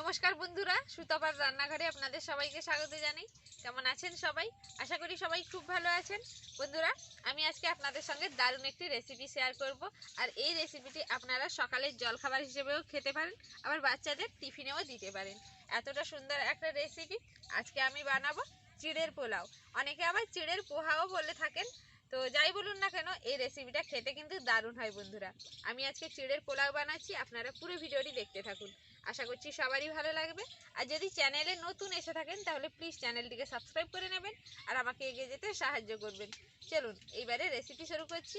নমস্কার বন্ধুরা, সুতপার রান্নাঘরে আপনাদের সবাইকে স্বাগত জানাই। কেমন আছেন সবাই? আশা করি সবাই খুব ভালো আছেন। বন্ধুরা, আমি আজকে আপনাদের সঙ্গে দারুণ একটি রেসিপি শেয়ার করব। আর এই রেসিপিটি আপনারা সকালের জলখাবার হিসেবেও খেতে পারেন, আবার বাচ্চাদের টিফিনেও দিতে পারেন। এতটা সুন্দর একটা রেসিপি আজকে আমি বানাবো চিড়ের পোলাও। অনেকে আবার চিড়ের পোহাও বলে থাকেন। তো যাই বলুন না কেন, এই রেসিপিটা খেতে কিন্তু দারুণ হয় বন্ধুরা। আমি আজকে চিড়ের পোলাও বানাচ্ছি, আপনারা পুরো ভিডিওটি দেখতে থাকুন। আশা করছি সবারই ভালো লাগবে। আর যদি চ্যানেলে নতুন এসে থাকেন, তাহলে প্লিজ চ্যানেলটিকে সাবস্ক্রাইব করে নেবেন আর আমাকে এগিয়ে যেতে সাহায্য করবেন। চলুন, এইবারে রেসিপি শুরু করছি।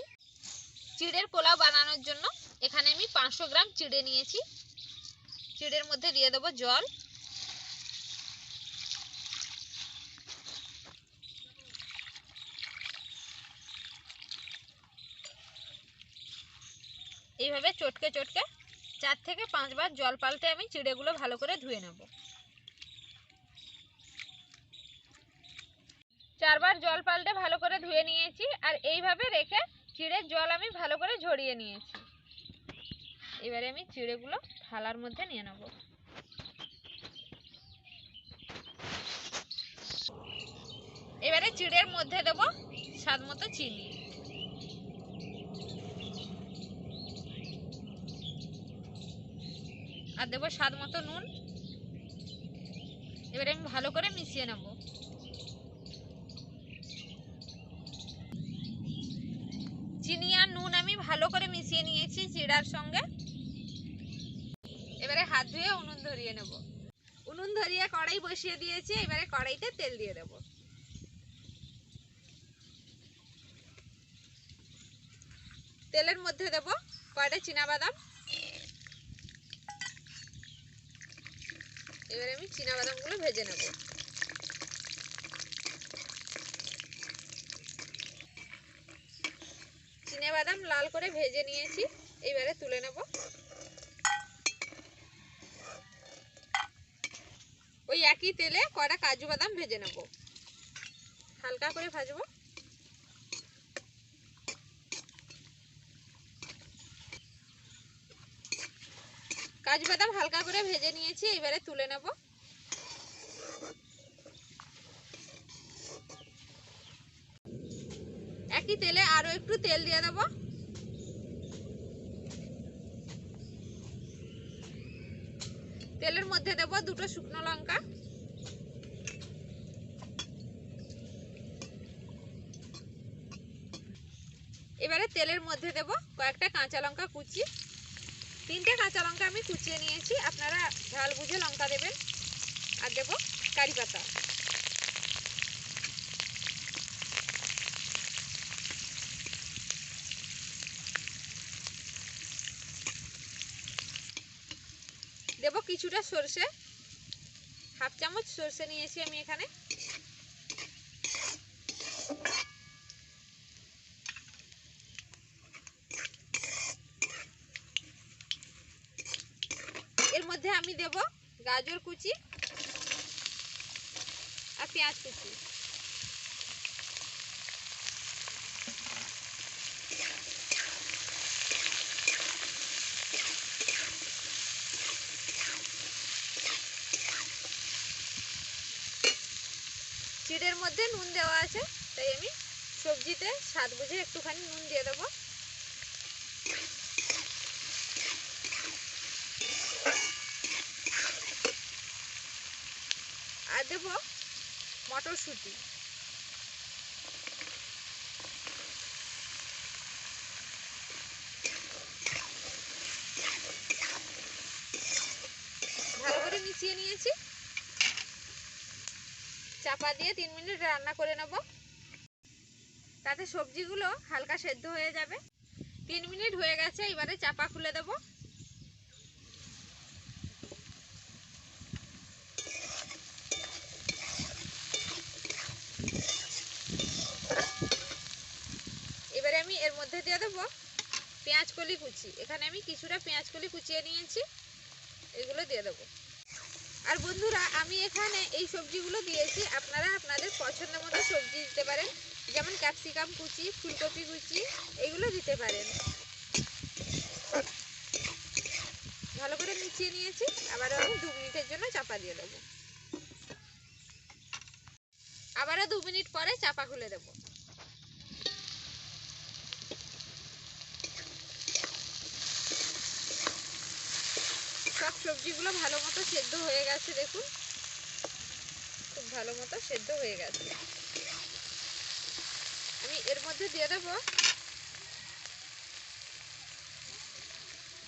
চিড়ের পোলাও বানানোর জন্য এখানে আমি পাঁচশো গ্রাম চিড়ে নিয়েছি। চিড়ের মধ্যে দিয়ে দেবো জল। এইভাবে চটকে চটকে চার থেকে পাঁচবার জল পাল্টে আমি চিড়েগুলো ভালো করে ধুয়ে নেব। চারবার জল পাল্টে ভালো করে ধুয়ে নিয়েছি আর এইভাবে রেখে চিড়ের জল আমি ভালো করে ঝরিয়ে নিয়েছি। এবারে আমি চিড়েগুলো থালার মধ্যে নিয়ে নেব। এবারে চিড়ের মধ্যে দেব স্বাদ মতো চিনি। আর দেবো স্বাদ মতো নুন। এবারে আমি ভালো করে মিশিয়ে নেব। চিনি আর নুন আমি ভালো করে মিশিয়ে নিয়েছি চিড়ার সঙ্গে। এবারে হাত ধুয়ে উনুন ধরিয়ে নেব। উনুন ধরিয়ে কড়াই বসিয়ে দিয়েছি, এবারে কড়াইতে তেল দিয়ে দেব। তেলের মধ্যে দেব কয়টা বাদাম এবারে আমি বাদামগুলো ভেজে নেব। বাদাম লাল করে ভেজে নিয়েছি, এইবারে তুলে নেব। ওই একই তেলে কটা কাজু বাদাম ভেজে নেব। হালকা করে ভাজবো। কাজু বাদাম হালকা করে ভেজে নিয়েছি, এবারে তুলে নেব। একই তেলে আরও একটু তেল দিয়ে দেব। তেলের মধ্যে দেব দুটো শুকনো লঙ্কা। এবারে তেলের মধ্যে দেব কয়েকটা কাঁচা লঙ্কা কুচি। তিনটে কাঁচা লঙ্কা আমি কুচিয়ে নিয়েছি। আপনারা ঝাল বুঝে লঙ্কা দেবেন। আর দেবো কারি পাতা। দেবো কিছুটা সর্ষে। হাফ চামচ সর্ষে নিয়েছি আমি এখানে এর মধ্যে আমি দেব গাজর কুচি আর পেঁয়াজ কুচি। চিড়ের মধ্যে নুন দেওয়া আছে, তাই আমি সবজিতে স্বাদ বুঝে একটুখানি নুন দিয়ে দেবো। আর দেব মটরশুঁটি। ভালো করে মিশিয়ে নিয়েছি। চাপা দিয়ে তিন মিনিট রান্না করে নেব। তাতে সবজিগুলো হালকা সেদ্ধ হয়ে যাবে। তিন মিনিট হয়ে গেছে, এবারে চাপা খুলে দেবো এবারে আমি এর মধ্যে দিয়ে দেবো পেঁয়াজ কলি কুচি। এখানে আমি কিছুটা পেঁয়াজ কলি কুচিয়ে নিয়েছি, এগুলো দিয়ে দেবো। আর বন্ধুরা, আমি এখানে এই সবজিগুলো দিয়েছি, আপনারা আপনাদের পছন্দ মতো সবজি দিতে পারেন, যেমন ক্যাপসিকাম কুচি, ফুলকপি কুচি, এগুলো দিতে পারেন। ভালো করে মিশিয়ে নিয়েছি, আবার আমি দু মিনিটের জন্য চাপা দিয়ে দেবো। আবারও দু মিনিট পরে চাপা খুলে দেবো সব সবজিগুলো ভালো মতো সেদ্ধ হয়ে গেছে, দেখুন। খুব ভালো মতো সেদ্ধ হয়ে গেছে। আমি এর মধ্যে দিয়ে দেবো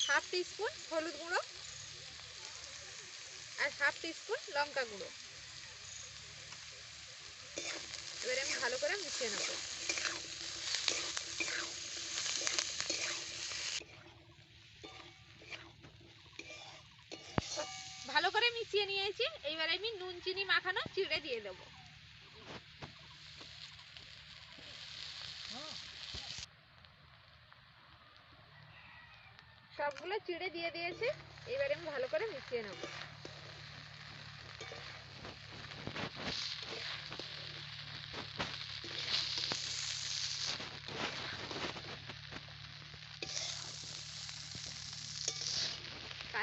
হাফ টিস্পুন হলুদ গুঁড়ো আর হাফ টিস্পুন লঙ্কা গুঁড়ো। এবারে আমি ভালো করে মিশিয়ে নেব ভালো করে মিশিয়ে এইবারে আমি নুন, চিনি, মাখানো চিড়ে দিয়ে দেবো। সবগুলো চিড়ে দিয়ে দিয়েছি। এবারে আমি ভালো করে মিশিয়ে নেব।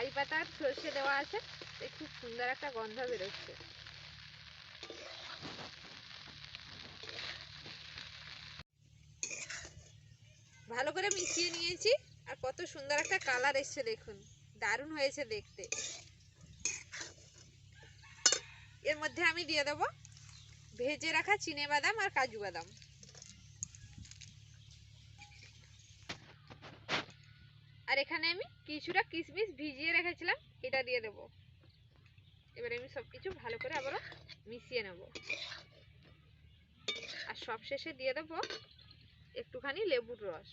কারি পাতার সর্ষে দেওয়া আছে খুব সুন্দর একটা গন্ধ বেরোচ্ছে। ভালো করে মিশিয়ে নিয়েছি, আর কত সুন্দর একটা কালার এসছে দেখুন, দারুণ হয়েছে দেখতে। এর মধ্যে আমি দিয়ে দেবো ভেজে রাখা চিনে বাদাম আর কাজু বাদাম। আর এখানে আমি কিছুটা কিশমিশ ভিজিয়ে রেখেছিলাম, এটা দিয়ে দেবো। এবারে আমি সবকিছু ভালো করে আবারও মিশিয়ে নেব। আর সব শেষে দিয়ে দেবো একটুখানি লেবুর রস।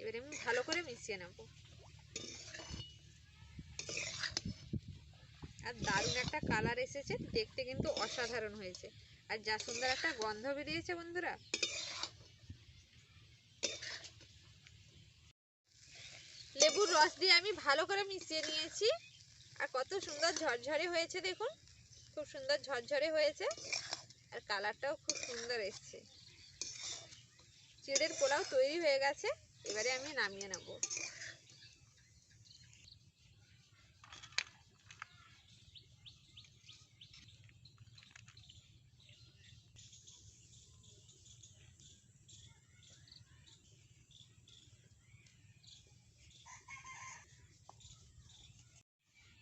এবারে আমি ভালো করে মিশিয়ে নেব। আর দারুণ একটা কালার এসেছে, দেখতে কিন্তু অসাধারণ হয়েছে। আর যা সুন্দর একটা গন্ধ বেরিয়েছে বন্ধুরা লেবুর রস দিয়ে আমি ভালো করে মিশিয়ে নিয়েছি। আর কত সুন্দর ঝরঝরে হয়েছে দেখুন। খুব সুন্দর ঝরঝরে হয়েছে। আর কালারটাও খুব সুন্দর এসছে। চিড়ের পোলাও তৈরি হয়ে গেছে। এবারে আমি নামিয়ে নেব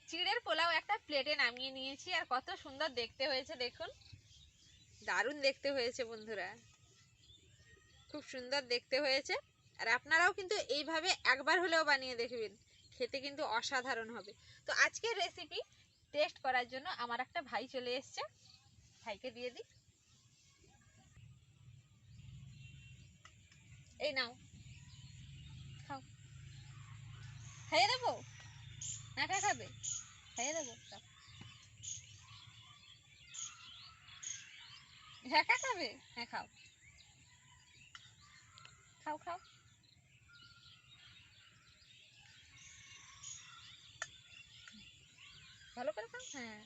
চিড়ের পোলাও একটা প্লেটে নামিয়ে নিয়েছি আর কত সুন্দর দেখতে হয়েছে, দেখুন। দারুণ দেখতে হয়েছে বন্ধুরা। খুব সুন্দর দেখতে হয়েছে। আর আপনারাও কিন্তু এইভাবে একবার হলেও বানিয়ে দেখবেন। খেতে কিন্তু অসাধারণ হবে। তো আজকের রেসিপি টেস্ট করার জন্য আমার একটা ভাই চলে এসছে। ভাইকে দিয়ে দিই। এই নাও। খাও। খাইয়ে দেবো? না খাবে? খাইয়ে দেবো। ঢাকা খাবে? হ্যাঁ খাও। খাও খাও। ভালো করে খাও? হ্যাঁ।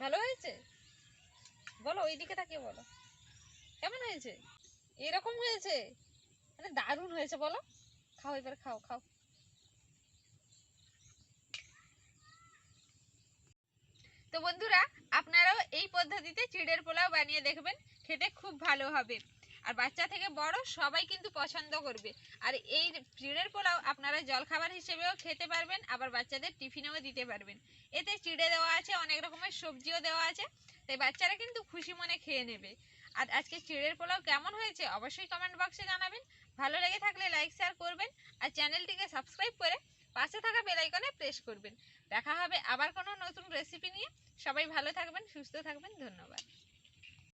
ভালো হয়েছে? বলো, ওইদিকে তাকিয়ে বলো। কেমন হয়েছে? এরকম হয়েছে? মানে দারুণ হয়েছে, বলো। খাও, এবার খাও খাও। বন্ধুরা, আপনারাও এই পদ্ধতিতে চিড়ের পোলাও বানিয়ে দেখবেন, খেতে খুব ভালো হবে। আর বাচ্চা থেকে বড় সবাই কিন্তু পছন্দ করবে। আর এই চিড়ের পোলাও আপনারা জলখাবার হিসেবেও খেতে পারবেন, আবার বাচ্চাদের টিফিনেও দিতে পারবেন। এতে চিড়ে দেওয়া আছে, অনেক রকমের সবজিও দেওয়া আছে, তাই বাচ্চারা কিন্তু খুশি মনে খেয়ে নেবে। আর আজকে চিড়ের পোলাও কেমন হয়েছে অবশ্যই কমেন্ট বক্সে জানাবেন। ভালো লেগে থাকলে লাইক, শেয়ার করবেন, আর চ্যানেলটিকে সাবস্ক্রাইব করে পাশে থাকা বেল আইকনে প্রেস করবেন। দেখা হবে আবার কোনো নতুন রেসিপি নিয়ে। সবাই ভালো থাকবেন, সুস্থ থাকবেন, ধন্যবাদ।